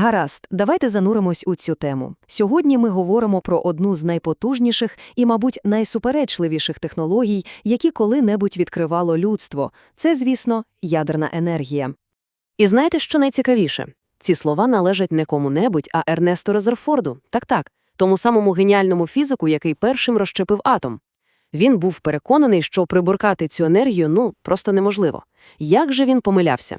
Гаразд, давайте зануримось у цю тему. Сьогодні ми говоримо про одну з найпотужніших і, мабуть, найсуперечливіших технологій, які коли-небудь відкривало людство. Це, звісно, ядерна енергія. І знаєте, що найцікавіше? Ці слова належать не кому-небудь, а Ернесту Резерфорду. Так-так, тому самому геніальному фізику, який першим розщепив атом. Він був переконаний, що приборкати цю енергію, ну, просто неможливо. Як же він помилявся?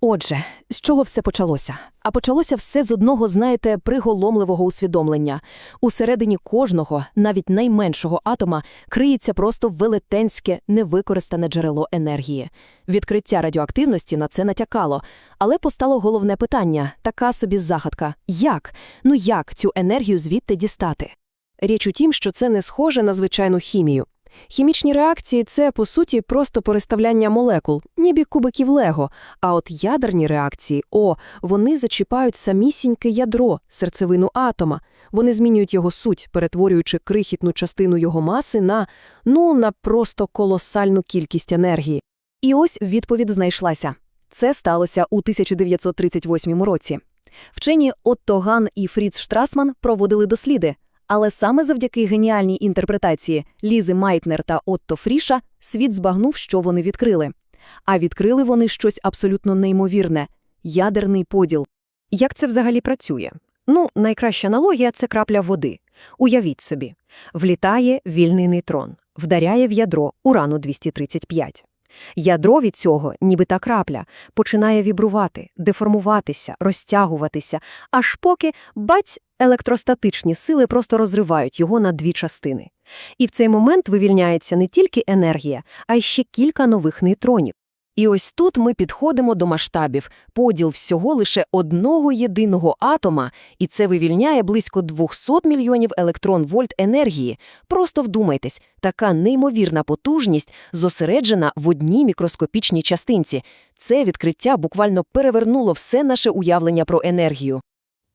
Отже, з чого все почалося? А почалося все з одного, знаєте, приголомливого усвідомлення. Усередині кожного, навіть найменшого атома, криється просто велетенське, невикористане джерело енергії. Відкриття радіоактивності на це натякало. Але постало головне питання – така собі загадка. Як? Ну як цю енергію звідти дістати? Річ у тім, що це не схоже на звичайну хімію. Хімічні реакції це, по суті, просто переставляння молекул, ніби кубиків лего. А от ядерні реакції, о, вони зачіпають самісіньке ядро, серцевину атома. Вони змінюють його суть, перетворюючи крихітну частину його маси на, ну, на просто колосальну кількість енергії. І ось відповідь знайшлася. Це сталося у 1938 році. Вчені Отто Ган і Фріц Штрасман проводили досліди, але саме завдяки геніальній інтерпретації Лізи Майтнер та Отто Фріша світ збагнув, що вони відкрили. А відкрили вони щось абсолютно неймовірне – ядерний поділ. Як це взагалі працює? Ну, найкраща аналогія – це крапля води. Уявіть собі. Влітає вільний нейтрон, вдаряє в ядро урану-235. Ядро від цього, ніби та крапля, починає вібрувати, деформуватися, розтягуватися, аж поки, баць, електростатичні сили просто розривають його на дві частини. І в цей момент вивільняється не тільки енергія, а й ще кілька нових нейтронів. І ось тут ми підходимо до масштабів, поділ всього лише одного єдиного атома, і це вивільняє близько 200 мільйонів електрон-вольт енергії. Просто вдумайтесь, така неймовірна потужність зосереджена в одній мікроскопічній частинці. Це відкриття буквально перевернуло все наше уявлення про енергію.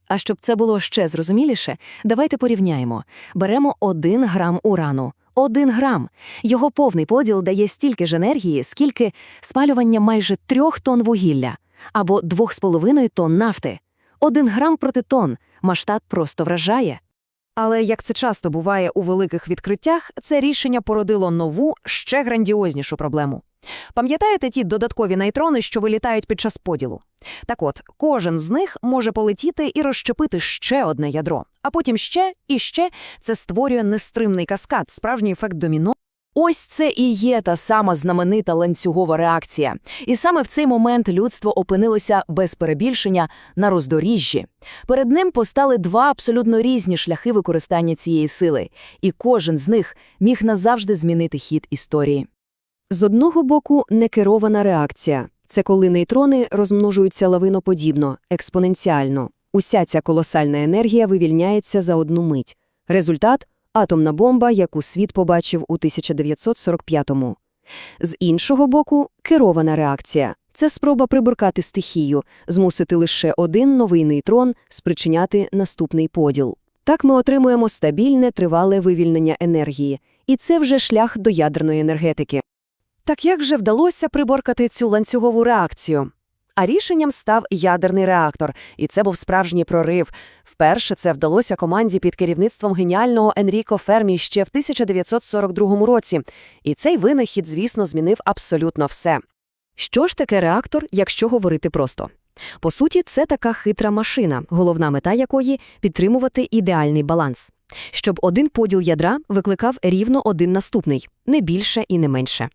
А щоб це було ще зрозуміліше, давайте порівняємо. Беремо 1 грам урану. Один грам. Його повний поділ дає стільки ж енергії, скільки спалювання майже трьох тонн вугілля або двох з половиною тонн нафти. Один грам проти тонн. Масштаб просто вражає. Але як це часто буває у великих відкриттях, це рішення породило нову, ще грандіознішу проблему. Пам'ятаєте ті додаткові нейтрони, що вилітають під час поділу? Так от, кожен з них може полетіти і розщепити ще одне ядро, а потім ще і ще це створює нестримний каскад, справжній ефект доміно. Ось це і є та сама знаменита ланцюгова реакція. І саме в цей момент людство опинилося без перебільшення на роздоріжжі. Перед ним постали два абсолютно різні шляхи використання цієї сили, і кожен з них міг назавжди змінити хід історії. З одного боку, некерована реакція це коли нейтрони розмножуються лавиноподібно, експоненціально. Уся ця колосальна енергія вивільняється за одну мить. Результат атомна бомба, яку світ побачив у 1945-му. З іншого боку, керована реакція це спроба приборкати стихію, змусити лише один новий нейтрон спричиняти наступний поділ. Так ми отримуємо стабільне тривале вивільнення енергії, і це вже шлях до ядерної енергетики. Так як же вдалося приборкати цю ланцюгову реакцію? А рішенням став ядерний реактор, і це був справжній прорив. Вперше це вдалося команді під керівництвом геніального Енріко Фермі ще в 1942 році. І цей винахід, звісно, змінив абсолютно все. Що ж таке реактор, якщо говорити просто? По суті, це така хитра машина, головна мета якої підтримувати ідеальний баланс, щоб один поділ ядра викликав рівно один наступний, не більше і не менше.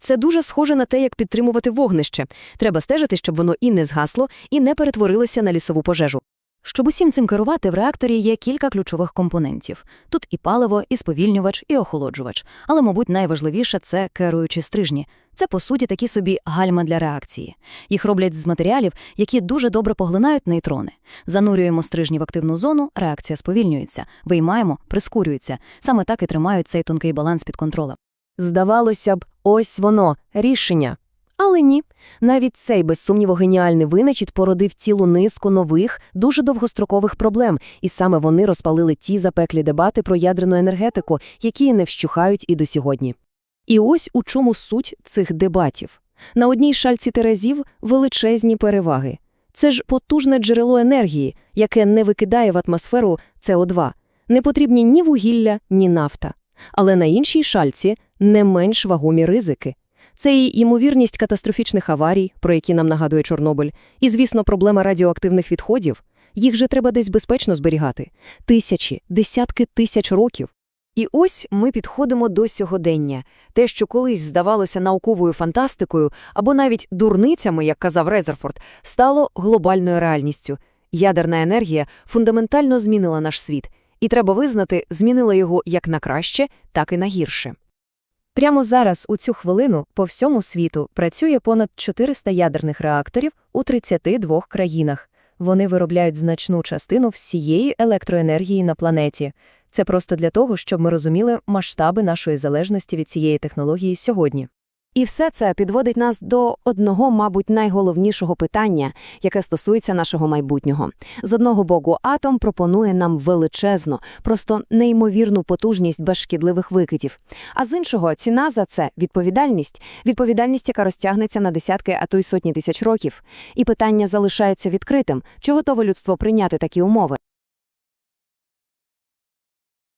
Це дуже схоже на те, як підтримувати вогнище. Треба стежити, щоб воно і не згасло, і не перетворилося на лісову пожежу. Щоб усім цим керувати, в реакторі є кілька ключових компонентів. Тут і паливо, і сповільнювач, і охолоджувач. Але, мабуть, найважливіше це керуючі стрижні. Це, по суті, такі собі гальма для реакції. Їх роблять з матеріалів, які дуже добре поглинають нейтрони. Занурюємо стрижні в активну зону, реакція сповільнюється, виймаємо, прискорюється. Саме так і тримають цей тонкий баланс під контролем. Здавалося б, ось воно, рішення. Але ні, навіть цей, без сумніву, геніальний виначід породив цілу низку нових, дуже довгострокових проблем, і саме вони розпалили ті запеклі дебати про ядерну енергетику, які не вщухають і до сьогодні. І ось у чому суть цих дебатів. На одній шальці терезів величезні переваги. Це ж потужне джерело енергії, яке не викидає в атмосферу СО2. Не потрібні ні вугілля, ні нафта. Але на іншій шальці не менш вагомі ризики. Це і ймовірність катастрофічних аварій, про які нам нагадує Чорнобиль, і, звісно, проблема радіоактивних відходів. Їх же треба десь безпечно зберігати. Тисячі, десятки тисяч років. І ось ми підходимо до сьогодення. Те, що колись здавалося науковою фантастикою або навіть дурницями, як казав Резерфорд, стало глобальною реальністю. Ядерна енергія фундаментально змінила наш світ, і треба визнати, змінила його як на краще, так і на гірше. Прямо зараз, у цю хвилину, по всьому світу працює понад 400 ядерних реакторів у 32 країнах. Вони виробляють значну частину всієї електроенергії на планеті. Це просто для того, щоб ми розуміли масштаби нашої залежності від цієї технології сьогодні. І все це підводить нас до одного, мабуть, найголовнішого питання, яке стосується нашого майбутнього. З одного боку, атом пропонує нам величезну, просто неймовірну потужність без шкідливих викидів. А з іншого, ціна за це відповідальність, відповідальність, яка розтягнеться на десятки, а то й сотні тисяч років. І питання залишається відкритим: чи готове людство прийняти такі умови?